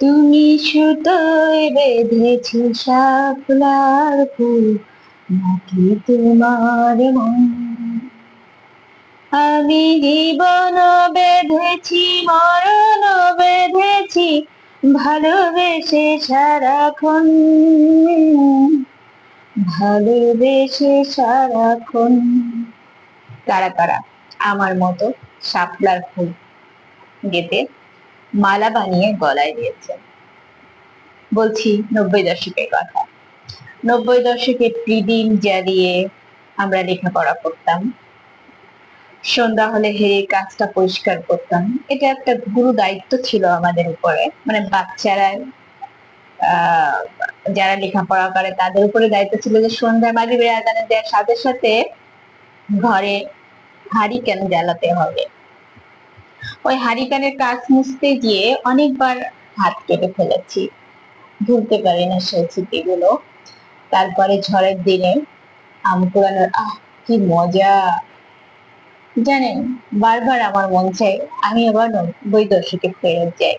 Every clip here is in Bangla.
তুমি সুতোয় বেঁধেছি শাপলার ফুল, নাকি তোমার মন? আমি জীবন বেঁধেছি, মরণ বেঁধেছি, ভালোবেসে সারাক্ষণ। ভালোবেসে সারাক্ষণ। কারা কারা আমার মতো শাপলার ফুল গেতে মালা বানিয়ে গলায় দিয়েছে। বলছি, নব্বই দশকের কথা। নব্বই দশকে প্রিদিন জ্বালিয়ে আমরা লেখাপড়া করতাম। সন্ধ্যা হলে হেরে কাজটা পরিষ্কার করতাম। এটা একটা গুরু দায়িত্ব ছিল আমাদের উপরে। মানে বাচ্চারা যারা লেখাপড়া করে তাদের উপরে দায়িত্ব ছিল যে সন্ধ্যা মাগরিবের আজানে দেওয়ার সাথে সাথে ঘরে হাড়ি কেন জ্বালাতে হবে? ওই হারিকানের কাজ মুছতে গিয়ে অনেকবার হাত কেটে ফেলেছি। ভুলতে পারি না সেই স্মৃতিগুলো। তারপরে ঝড়ের দিনে আম কুড়ানোর, আহ, কি মজা। জানেন, বারবার আমার মন চাই আমি আবার নব্বই দশকে ফেরত যাই।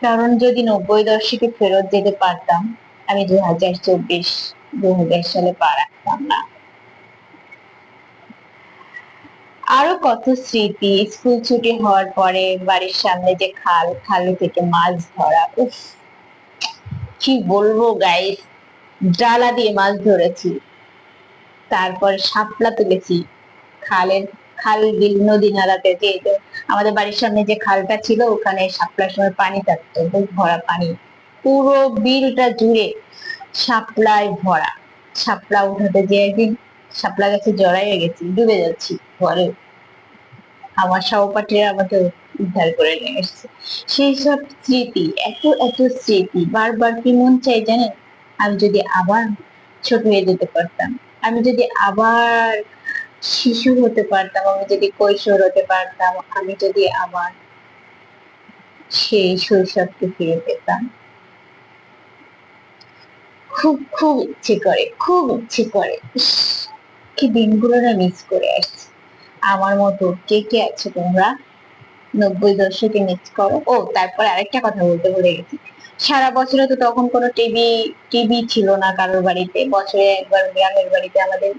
কারণ যদি নব্বই দশকে ফেরত যেতে পারতাম, আমি দু হাজার চব্বিশ দু হাজার সালে পা রাখতাম না। আরও কত স্মৃতি? স্কুল ছুটি হওয়ার পরে বাড়ির সামনে যে খাল, খালে থেকে মাছ ধরা, উফ! কি বলব গাইস ডালা দিয়ে মাছ ধরেছি। তারপর শাপলা তুলেছি। খালের, খাল বিল নদী নালাতে যে যে আমাদের বাড়ির সামনে যে খালটা ছিল, ওখানে শাপলার সময় পানি থাকতো, খুব ভরা পানি। পুরো বিলটা জুড়ে শাপলায় ভরা। শাপলা উঠাতে যে একদিন শাপলা গাছে জড়াইয়ে গেছি, ডুবে যাচ্ছি পরে আমার সহপাঠীরা আমাকে উদ্ধার করে নিয়ে এসেছে। সেই সব স্মৃতি, এত এত স্মৃতি, বারবার কি মন চাই জানেন? আমি যদি আবার ছোট হয়ে যেতে পারতাম, আমি যদি আবার শিশু হতে পারতাম, আমি যদি কৈশোর হতে পারতাম, আমি যদি আবার সেই শৈশবকে ফিরে পেতাম। খুব খুব ইচ্ছে করে, খুব ইচ্ছে করে। কি দিনগুলো না মিস করে আসছি। আমার মতো কে কে আছো তোমরা? নব্বই দশকে মিস করো। ও, তারপরে আরেকটা কথা বলতে ভুলে গেছি। সারা বছরে তো তখন কোনো টিভি টিভি ছিল না কারোর বাড়িতে। বছরে একবার গ্রামের বাড়িতে আমাদের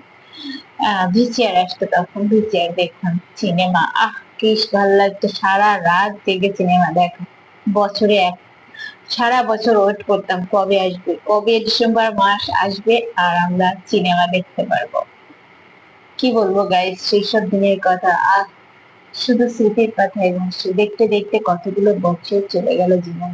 ভিসিআর আসতো তখন ভিসিআর দেখতাম সিনেমা আহ, কি ভালো লাগতো। সারা রাত জেগে সিনেমা দেখা। বছরে এক, সারা বছর ওয়েট করতাম কবে আসবে। কবে ডিসেম্বর মাস আসবে আর আমরা সিনেমা দেখতে পারব। কি বলব গাইজ সেই সব দিনের কথা। আর শুধু স্মৃতির কথাই ভাসছে। দেখতে দেখতে কতগুলো বছর চলে গেল জীবন।